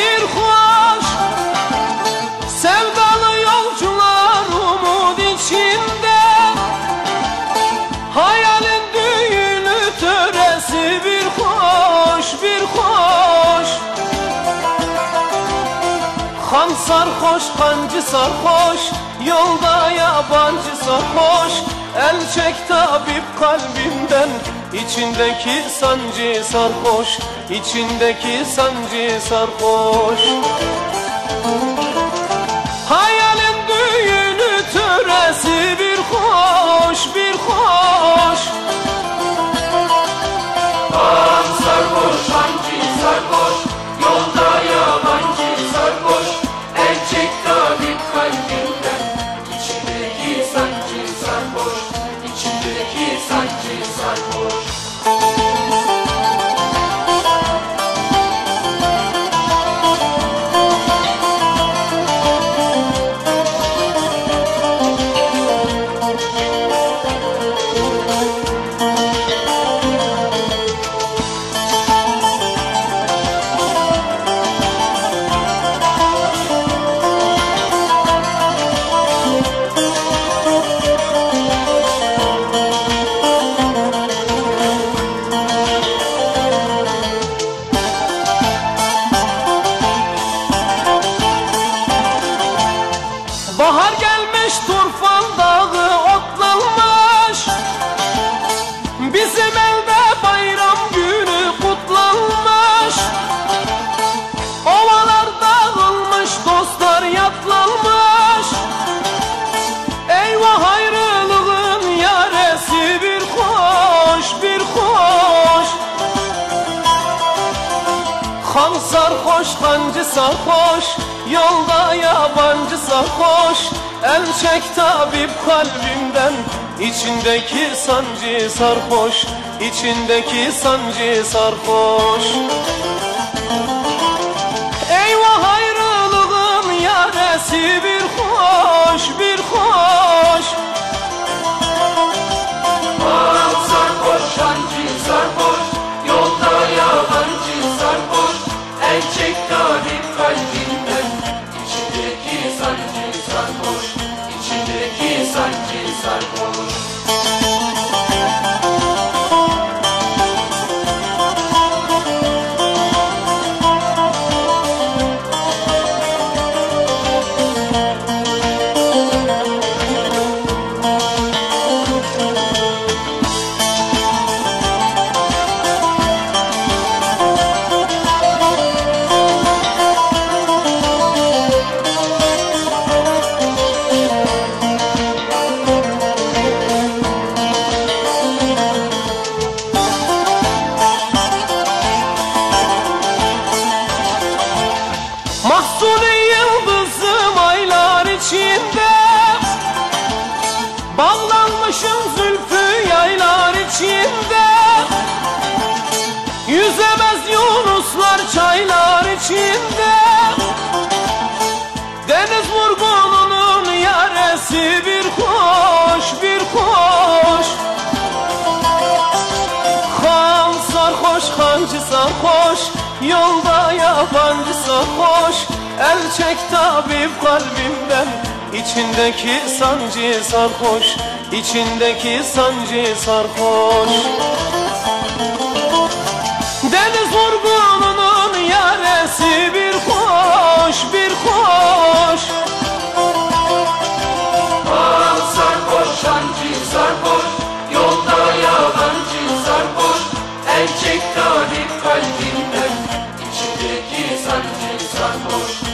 bir hoş Sevdalı yolcular umut içinde. Hayalin düğünü töresi bir hoş bir hoş Han sarhoş hancı sarhoş Yolda yabancı sarhoş. El çek tabip kalbimden İçindeki sancı sarhoş İçindeki sancı sarhoş Bahar gelmiş turfan dağı otlanmış Bizim evde bayram günü kutlanmış. Ovalar dağılmış dostlar yatlanmış. Eyvah ayrılığın yaresi bir hoş bir hoş Han sarhoş, hancı sarhoş Yolda yabancı sarhoş El çek tabip kalbimden İçindeki sancı sarhoş İçindeki sancı sarhoş. Eyvah ayrılığın yaresi bir yıldızım aylar içinde. Bağlanmışım zülfü yaylar içinde. Yüzemez yunuslar çaylar içinde. Deniz vurgununun yaresi bir hoş bir hoş Han sarhoş, hancı sarhoş Yolda yabancı sarhoş El çek tabip kalbimden İçindeki sancı sarhoş İçindeki sancı sarhoş. Deniz vurgununun yaresi bir hoş bir hoş sarhoş, hancı sarhoş Yolda yabancı sarhoş. El çek tabip kalbimden sancı İçindeki sancı sarhoş